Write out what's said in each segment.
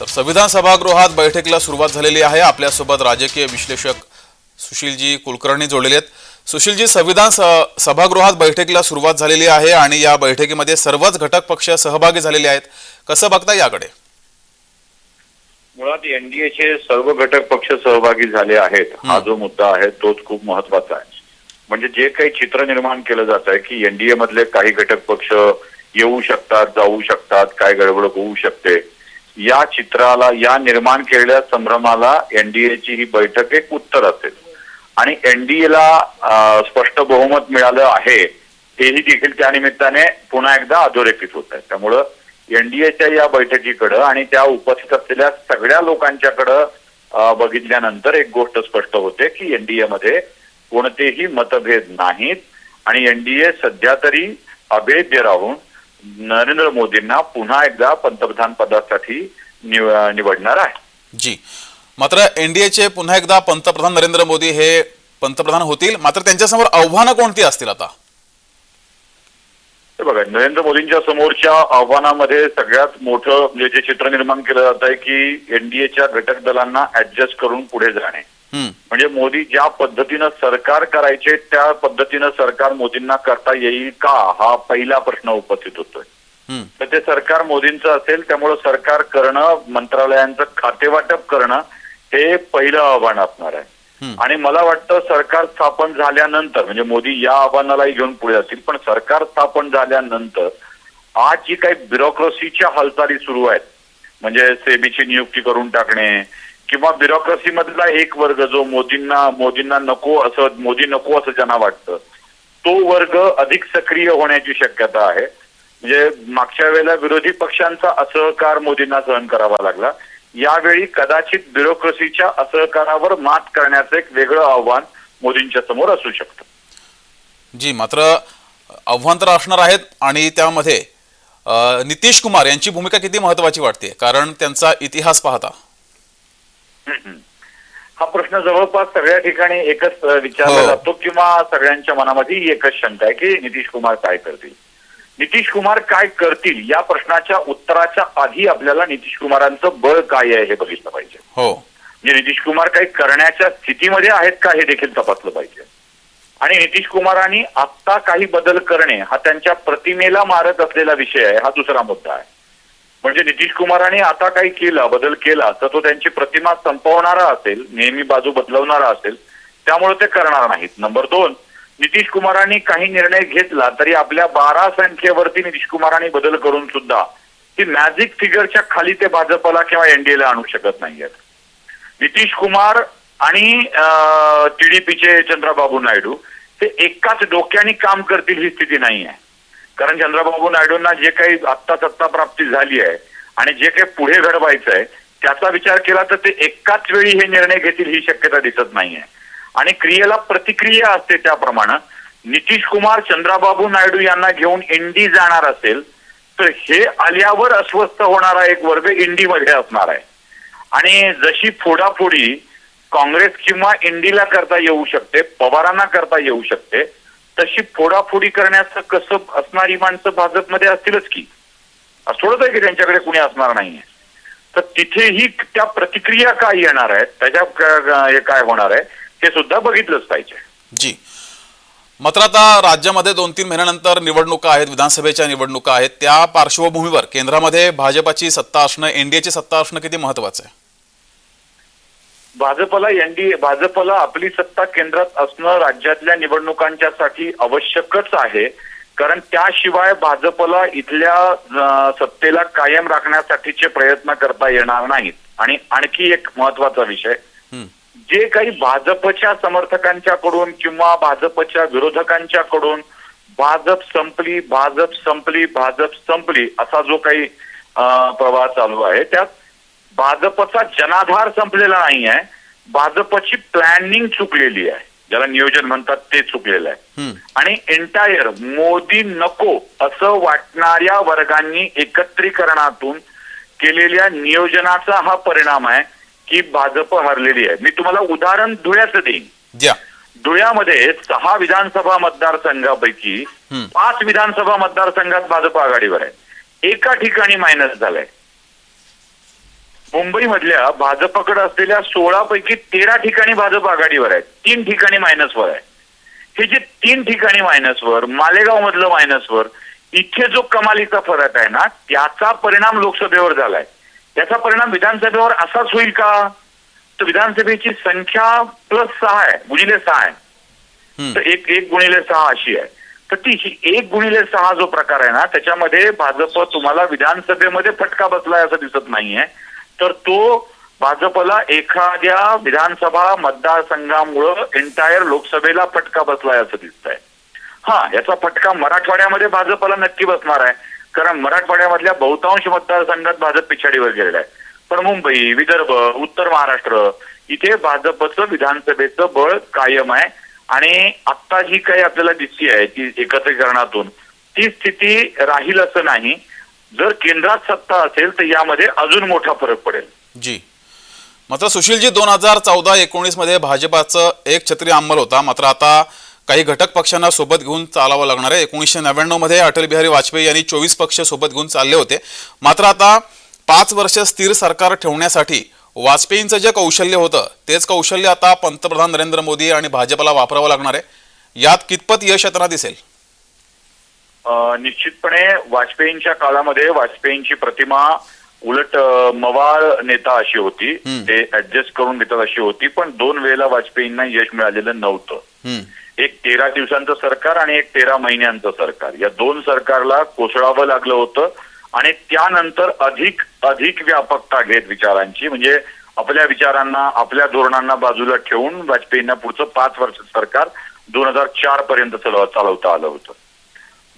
तर संविधान सभागृहात बैठकीला सुरुवात झालेली आहे. आपल्यासोबत राजकीय विश्लेषक सुशीलजी कुलकर्णी जोडलेले आहेत. सुशीलजी संविधान स- सभागृहात बैठकीला सुरुवात झालेली आहे आणि या बैठकीमध्ये सर्वच घटक पक्ष सहभागी झालेले आहेत. कसं बघता याकडे? मुळात एनडीएचे सर्व घटक पक्ष सहभागी झाले आहेत. हा. जो मुद्दा आहे तोच खूप महत्त्वाचा आहे. म्हणजे जे काही चित्र निर्माण केलं जात आहे की एनडीए मधले काही घटक पक्ष येऊ शकतात जाऊ शकतात काय गडबड होऊ शकते. या चित्राला या निर्माण केलेल्या संभ्रमाला एनडीएची ही बैठक एक उत्तर असेल. आणि एनडीएला स्पष्ट बहुमत मिळालं आहे हेही देखील त्या निमित्ताने पुन्हा एकदा अधोरेखित होत आहे. त्यामुळं एनडीएच्या या बैठकीकडं आणि त्या उपस्थित असलेल्या सगळ्या लोकांच्याकडं बघितल्यानंतर एक गोष्ट स्पष्ट होते की एनडीए मध्ये कोणतेही मतभेद नाहीत. आणि एनडीए सध्या तरी अभेद्य राहून नरेंद्र मोदींना पुन्हा एकदा पंतप्रधान पदासाठी निव- निवडणार आहे. जी. मात्र एनडीएचे पुन्हा एकदा पंतप्रधान नरेंद्र मोदी हे पंतप्रधान होतील. मात्र त्यांच्यासमोर आव्हानं कोणती असतील आता? हे बघा नरेंद्र मोदींच्या समोरच्या आव्हानामध्ये सगळ्यात मोठं म्हणजे जे चित्र निर्माण केलं जात आहे की एनडीएच्या घटक दलांना ऍडजस्ट करून पुढे जाणे. म्हणजे मोदी ज्या पद्धतीनं सरकार करायचे त्या पद्धतीनं सरकार मोदींना करता येईल का? हा पहिला प्रश्न उपस्थित होतोय. तर ते सरकार मोदींचं असेल त्यामुळं सरकार करणं मंत्रालयांचं खातेवाटप करणं हे पहिलं आव्हान असणार आहे. आणि मला वाटतं सरकार स्थापन झाल्यानंतर म्हणजे मोदी या आव्हानालाही घेऊन पुढे जातील पण सरकार स्थापन झाल्यानंतर आज जी काही ब्युरोक्रेसीच्या हालचाली सुरू आहेत म्हणजे सेबीची नियुक्ती करून टाकणे किंवा ब्युरोक्रेसी मधला एक वर्ग जो मोदींना मोदींना नको असं मोदी नको असं ज्यांना वाटतं तो वर्ग अधिक सक्रिय होण्याची शक्यता आहे. म्हणजे मागच्या वेळेला विरोधी पक्षांचा असहकार मोदींना सहन करावा लागला. यावेळी कदाचित ब्युरोक्रेसीच्या असहकारावर मात करण्याचं एक वेगळं आव्हान मोदींच्या समोर असू शकतं. जी मात्र आव्हान तर असणार आहेत आणि त्यामध्ये नितीश कुमार यांची भूमिका किती महत्वाची वाटते? कारण त्यांचा इतिहास पाहता. हा प्रश्न जवळपास सगळ्या ठिकाणी एकच विचारला हो. जातो किंवा सगळ्यांच्या मनामध्ये ही एकच शंका आहे की नितीश कुमार काय करतील? नितीश कुमार काय करतील या प्रश्नाच्या उत्तराच्या आधी आपल्याला नितीश कुमारांचं बळ काय आहे हे बघितलं पाहिजे. हो. म्हणजे नितीश कुमार काही करण्याच्या स्थितीमध्ये आहेत का हे देखील तपासलं पाहिजे. आणि नितीश कुमारांनी आत्ता काही बदल करणे हा त्यांच्या प्रतिमेला मारत असलेला विषय आहे हा दुसरा मुद्दा आहे. म्हणजे नितीश कुमारांनी आता काही केला बदल केला तर तो त्यांची प्रतिमा संपवणारा असेल नेहमी बाजू बदलवणारा असेल त्यामुळे ते करणार नाहीत. नंबर दोन नितीश कुमारांनी काही निर्णय घेतला तरी आपल्या बारा संख्येवरती नितीश कुमारांनी बदल करून सुद्धा ती मॅजिक फिगरच्या खाली ते भाजपला किंवा एनडीएला आणू शकत नाहीयेत. नितीश कुमार आणि टीडीपीचे चंद्रबाबू नायडू ते एकाच डोक्याने काम करतील ही स्थिती नाही आहे कारण चंद्रबाबू नायडूंना जे काही आत्ता सत्ता प्राप्ती झाली आहे आणि जे काही पुढे घडवायचं आहे त्याचा विचार केला तर ते एकाच वेळी हे निर्णय घेतील ही शक्यता दिसत नाहीये. आणि क्रियेला प्रतिक्रिया असते त्याप्रमाणे नितीश कुमार चंद्रबाबू नायडू यांना घेऊन इंडी जाणार असेल तर हे आल्यावर अस्वस्थ होणारा एक वर्ग इंडीमध्ये असणार आहे. आणि जशी फोडाफोडी काँग्रेस किंवा इंडीला करता येऊ शकते पवारांना करता येऊ शकते तशी फोडाफोडी करण्याचं कसं असणारी माणसं भाजपमध्ये असतीलच की? असं थोडंच आहे की त्यांच्याकडे कुणी असणार नाहीये. तर तिथेही त्या प्रतिक्रिया काय येणार आहेत त्याच्या काय होणार आहे हे सुद्धा बघितलंच पाहिजे. जी. मात्र आता राज्यामध्ये दोन तीन महिन्यानंतर निवडणुका आहेत विधानसभेच्या निवडणुका आहेत. त्या पार्श्वभूमीवर केंद्रामध्ये भाजपाची सत्ता असणं एनडीएची सत्ता असणं किती महत्वाचं आहे? भाजपला एनडीए भाजपला आपली सत्ता केंद्रात असणं राज्यातल्या निवडणुकांच्यासाठी आवश्यकच आहे. कारण त्याशिवाय भाजपला इथल्या सत्तेला कायम राखण्यासाठीचे प्रयत्न करता येणार नाहीत. आणि आणखी एक महत्त्वाचा विषय. जे काही भाजपच्या समर्थकांच्याकडून किंवा भाजपच्या विरोधकांच्याकडून भाजप संपली भाजप संपली भाजप संपली असा जो काही प्रवाह चालू आहे त्यात भाजपचा जनाधार संपलेला नाही आहे भाजपची प्लॅनिंग चुकलेली आहे. ज्याला नियोजन म्हणतात ते चुकलेलं आहे. आणि एंटायर मोदी नको असं वाटणाऱ्या वर्गांनी एकत्रीकरणातून केलेल्या नियोजनाचा हा परिणाम आहे की भाजप हरलेली आहे. मी तुम्हाला उदाहरण धुळ्याचं देईन. धुळ्यामध्ये सहा विधानसभा मतदारसंघापैकी. पाच विधानसभा मतदारसंघात भाजप आघाडीवर आहे. एका ठिकाणी मायनस झालंय. मुंबईमधल्या भाजपकडे असलेल्या सोळा पैकी तेरा ठिकाणी भाजप आघाडीवर आहे. तीन ठिकाणी मायनसवर आहे. हे जे तीन ठिकाणी मायनसवर मालेगाव मधलं मायनसवर इथे जो कमालीचा फरक आहे ना त्याचा परिणाम लोकसभेवर झालाय. त्याचा परिणाम विधानसभेवर असाच होईल का? तर विधानसभेची संख्या प्लस सहा आहे गुणिले सहा आहे. तर एक एक गुणिले सहा अशी आहे. तर ती ही एक गुणिले सहा जो प्रकार आहे ना त्याच्यामध्ये भाजप तुम्हाला विधानसभेमध्ये फटका बसलाय असं दिसत नाहीये. तर तो भाजपला एखाद्या विधानसभा मतदारसंघामुळं एंटायर लोकसभेला फटका बसलाय असं दिसतंय. हा याचा फटका मराठवाड्यामध्ये भाजपला नक्की बसणार आहे. कारण मराठवाड्यामधल्या बहुतांश मतदारसंघात भाजप पिछाडीवर गेलेला आहे. पण मुंबई विदर्भ उत्तर महाराष्ट्र इथे भाजपचं विधानसभेचं बळ कायम आहे. आणि आता जी काही आपल्याला दिसती आहे ती एकत्रीकरणातून ती स्थिती राहील असं नाही. जर केंद्रात सत्ता असेल तर यामध्ये अजून मोठा फरक पडेल. जी. मात्र सुशीलजी दोन हजार चौदा एकोणीसमध्ये भाजपाचं एक छत्री अंमल होता. मात्र आता काही घटक पक्षांना सोबत घेऊन चालावं लागणार आहे. एकोणीसशे नव्याण्णवमध्ये अटल बिहारी वाजपेयी यांनी चोवीस पक्ष सोबत घेऊन चालले होते. मात्र आता पाच वर्ष स्थिर सरकार ठेवण्यासाठी वाजपेयींचं जे कौशल्य होतं तेच कौशल्य आता पंतप्रधान नरेंद्र मोदी आणि भाजपला वापरावं लागणार आहे. यात कितपत यश येताना दिसेल? निश्चितपणे वाजपेयींच्या काळामध्ये वाजपेयींची प्रतिमा उलट मवाळ नेता अशी होती. ते ऍडजस्ट करून घेतात अशी होती पण दोन वेळेला वाजपेयींना यश मिळालेलं नव्हतं. एक तेरा दिवसांचं सरकार आणि एक तेरा महिन्यांचं सरकार. या दोन सरकारला कोसळावं लागलं होतं आणि त्यानंतर अधिक अधिक व्यापकता घेत विचारांची म्हणजे आपल्या विचारांना आपल्या धोरणांना बाजूला ठेवून वाजपेयींना पुढचं पाच वर्ष सरकार दोन हजार चार पर्यंत चालव- चालवता आलं होतं.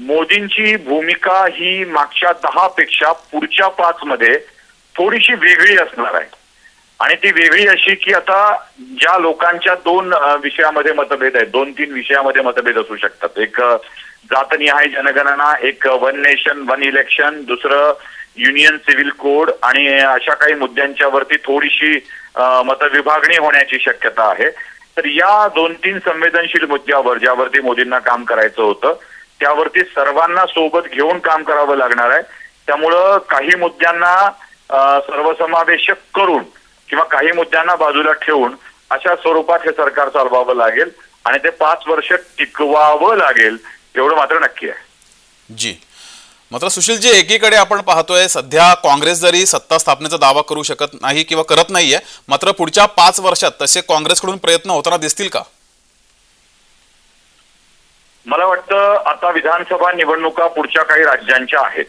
मोदींची भूमिका ही मागच्या दहा पेक्षा पुढच्या पाच मध्ये थोडीशी वेगळी असणार आहे. आणि ती वेगळी अशी की आता ज्या लोकांच्या दोन विषयामध्ये मतभेद आहेत दोन तीन विषयामध्ये मतभेद असू शकतात. एक जातनिहाय जनगणना एक वन नेशन वन इलेक्शन दुसरं युनियन सिव्हिल कोड आणि अशा काही मुद्द्यांच्या वरती थोडीशी मतविभागणी होण्याची शक्यता आहे. तर या दोन तीन संवेदनशील मुद्द्यावर ज्यावरती मोदींना काम करायचं होतं त्यावरती सर्वांना सोबत घेऊन काम करावं लागणार आहे. त्यामुळं काही मुद्द्यांना सर्वसमावेशक करून किंवा काही मुद्द्यांना बाजूला ठेवून अशा स्वरूपात हे सरकार चालवावं लागेल आणि ते पाच वर्ष टिकवावं लागेल एवढं मात्र नक्की आहे. जी. मात्र सुशीलजी एकीकडे आपण पाहतोय सध्या काँग्रेस जरी सत्ता स्थापनेचा दावा करू शकत नाही किंवा करत नाहीये मात्र पुढच्या पाच वर्षात तसे काँग्रेसकडून प्रयत्न होताना दिसतील का? मला वाटतं आता विधानसभा निवडणुका पुढच्या काही राज्यांच्या आहेत.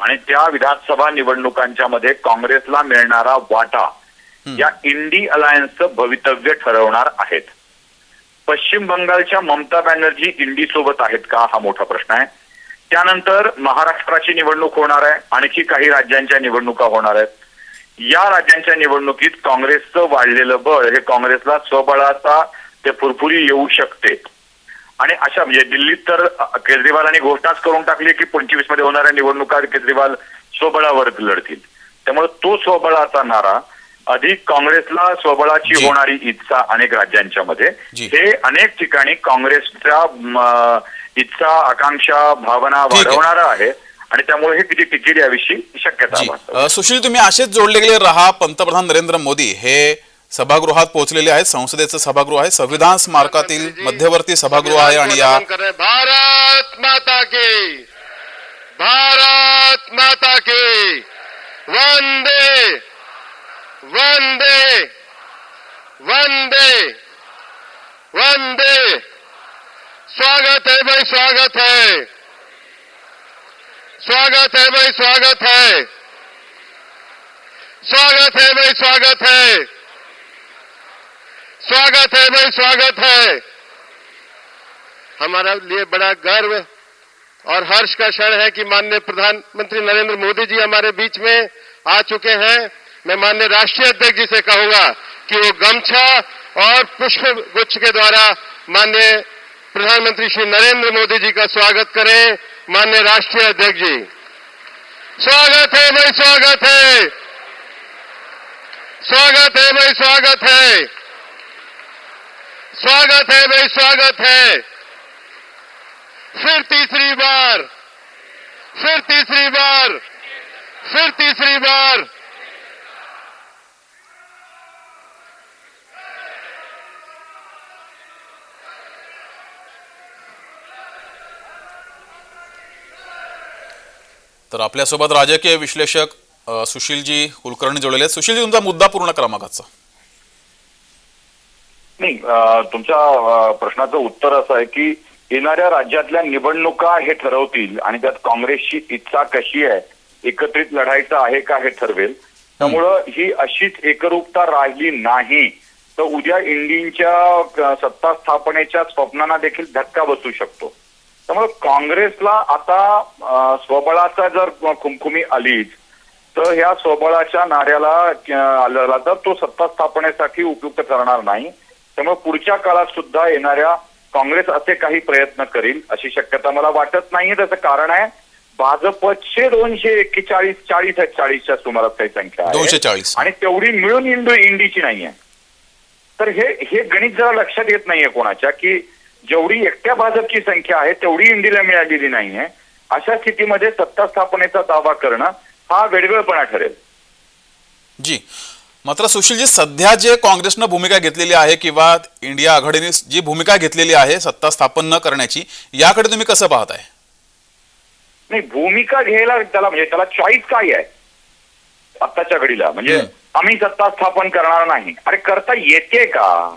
आणि त्या विधानसभा निवडणुकांच्या मध्ये काँग्रेसला मिळणारा वाटा या इंडी अलायन्सचं भवितव्य ठरवणार आहेत. पश्चिम बंगालच्या ममता बॅनर्जी इंडी सोबत आहेत का हा मोठा प्रश्न आहे. त्यानंतर महाराष्ट्राची निवडणूक होणार आहे. आणखी काही राज्यांच्या निवडणुका होणार आहेत. या राज्यांच्या निवडणुकीत काँग्रेसचं वाढलेलं बळ हे काँग्रेसला स्वबळाचा ते फुरफुरी येऊ शकते. आणि अशा म्हणजे दिल्लीत तर केजरीवालांनी घोषणाच करून टाकली की पंचवीसमध्ये होणाऱ्या निवडणुका केजरीवाल स्वबळावर लढतील त्यामुळे तो स्वबळाचा नारा अधिक काँग्रेसला स्वबळाची. होणारी इच्छा अनेक राज्यांच्या मध्ये. हे अनेक ठिकाणी काँग्रेसच्या इच्छा आकांक्षा भावना. वाढवणारं आहे आणि त्यामुळे हे किती टिकीट याविषयी शक्यता सुशील तुम्ही असेच जोडले गेले रहा पंतप्रधान नरेंद्र मोदी हे सभागृहात पोहोचलेले आहेत. संसदेचं सभागृह आहे. संविधान स्मारकातील मध्यवर्ती सभागृह आहे आणि या। भारत माता की. भारत माता की. वंदे वंदे वंदे वंदे. स्वागत है भाई स्वागत है. स्वागत है भाई स्वागत है. स्वागत है भाई स्वागत है. स्वागत है भाई, स्वागत है। हमारा लिए बड़ा गर्व और हर्ष का क्षण है कि माननीय प्रधानमंत्री नरेंद्र मोदी जी हमारे बीच में आ चुके हैं। मैं माननीय राष्ट्रीय अध्यक्ष जी से कहूँगा कि वो गमछा और पुष्प गुच्छ के द्वारा माननीय प्रधानमंत्री श्री नरेंद्र मोदी जी का स्वागत करें, माननीय राष्ट्रीय अध्यक्ष जी। स्वागत है भाई, स्वागत है। स्वागत है भाई, स्वागत है। स्वागत है भाई स्वागत है। फिर तीसरी बार। फिर तीसरी बार। फिर तीसरी बार। तर आपल्यासोबत राजकीय विश्लेषक सुशीलजी कुलकर्णी जोडलेले आहेत. सुशीलजी तुमचा मुद्दा पूर्ण क्रमांकाचा नाही तुमच्या प्रश्नाचं उत्तर असं आहे की येणाऱ्या राज्यातल्या निवडणुका हे ठरवतील आणि त्यात काँग्रेसची इच्छा कशी आहे एकत्रित लढायचं आहे का हे ठरवेल. त्यामुळं ही अशीच एकरूपता राहिली नाही तर उद्या इंडियनच्या सत्ता स्थापनेच्या स्वप्नांना देखील धक्का बसू शकतो. त्यामुळे काँग्रेसला आता स्वबळाचा जर खुमखुमी आलीच तर ह्या स्वबळाच्या नाऱ्याला अं, आलेला तर तो सत्ता स्थापनेसाठी उपयुक्त करणार नाही. त्यामुळे पुढच्या काळात सुद्धा येणाऱ्या काँग्रेस असे काही प्रयत्न करील अशी शक्यता मला वाटत नाहीये. त्याचं कारण आहे भाजपचे दोनशे एक्केचाळीस चाळीस आहेत चाळीसच्या सुमारास काही संख्या आहे 240. आणि तेवढी मिळून इंडो इंडीची नाहीये. तर हे हे गणित जरा लक्षात येत नाहीये कोणाच्या की जेवढी एकट्या भाजपची संख्या आहे तेवढी इंडीला मिळालेली नाहीये. अशा स्थितीमध्ये सत्ता स्थापनेचा दावा करणं हा वेडवेळपणा ठरेल. जी. मात्र सुशीलजी सध्या जे काँग्रेसनं भूमिका घेतलेली आहे किंवा इंडिया आघाडीने जी भूमिका घेतलेली आहे सत्ता स्थापन न करण्याची याकडे तुम्ही कसं पाहताय नाही भूमिका घ्यायला त्याला म्हणजे त्याला चॉईस काय आहे? आत्ताच्या घडीला. म्हणजे. आम्ही सत्ता स्थापन करणार नाही. अरे करता येते का?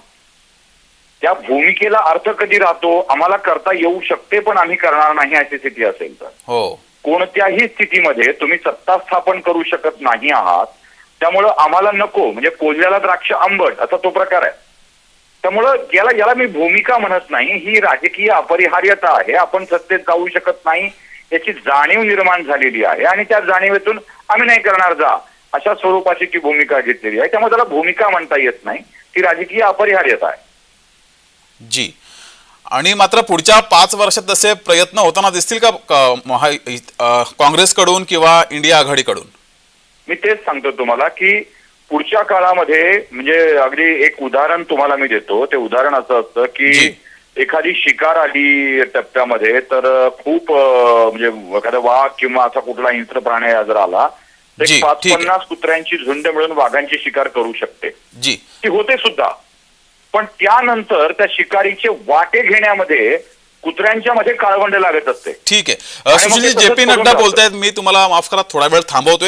त्या भूमिकेला अर्थ कधी राहतो? आम्हाला करता येऊ शकते पण आम्ही करणार नाही अशी स्थिती असेल तर. हो. कोणत्याही स्थितीमध्ये तुम्ही सत्ता स्थापन करू शकत नाही आहात. त्यामुळं आम्हाला नको म्हणजे कोल्ह्याला द्राक्ष आंबट असा तो प्रकार आहे. त्यामुळं याला याला मी भूमिका म्हणत नाही ही राजकीय अपरिहार्यता आहे आपण सत्तेत जाऊ शकत नाही याची जाणीव निर्माण झालेली आहे आणि त्या जाणीवेतून आम्ही नाही करणार जा अशा स्वरूपाची ती भूमिका घेतलेली आहे. त्यामुळे त्याला भूमिका म्हणता येत नाही ती राजकीय अपरिहार्यता आहे. जी. आणि मात्र पुढच्या पाच वर्षात तसे प्रयत्न होताना दिसतील का महा काँग्रेसकडून किंवा इंडिया आघाडीकडून? मी तेच सांगतो तुम्हाला की पुढच्या काळामध्ये म्हणजे अगदी एक उदाहरण तुम्हाला मी देतो. ते उदाहरण असं असतं. की एखादी शिकार आली टप्प्यामध्ये तर खूप म्हणजे एखादा वाघ किंवा असा कुठला हिंस्र प्राणी जर आला तर पाच. पन्नास कुत्र्यांची झुंड मिळून वाघांची शिकार करू शकते. जी. ती होते सुद्धा. पण त्यानंतर त्या शिकारीचे वाटे घेण्यामध्ये कुत्र्यांच्या मध्ये काळवंड लागत असते. ठीक आहे. तसंच जे पी नड्डा. बोलतायत मी तुम्हाला माफ करा थोडा वेळ थांबवतोय.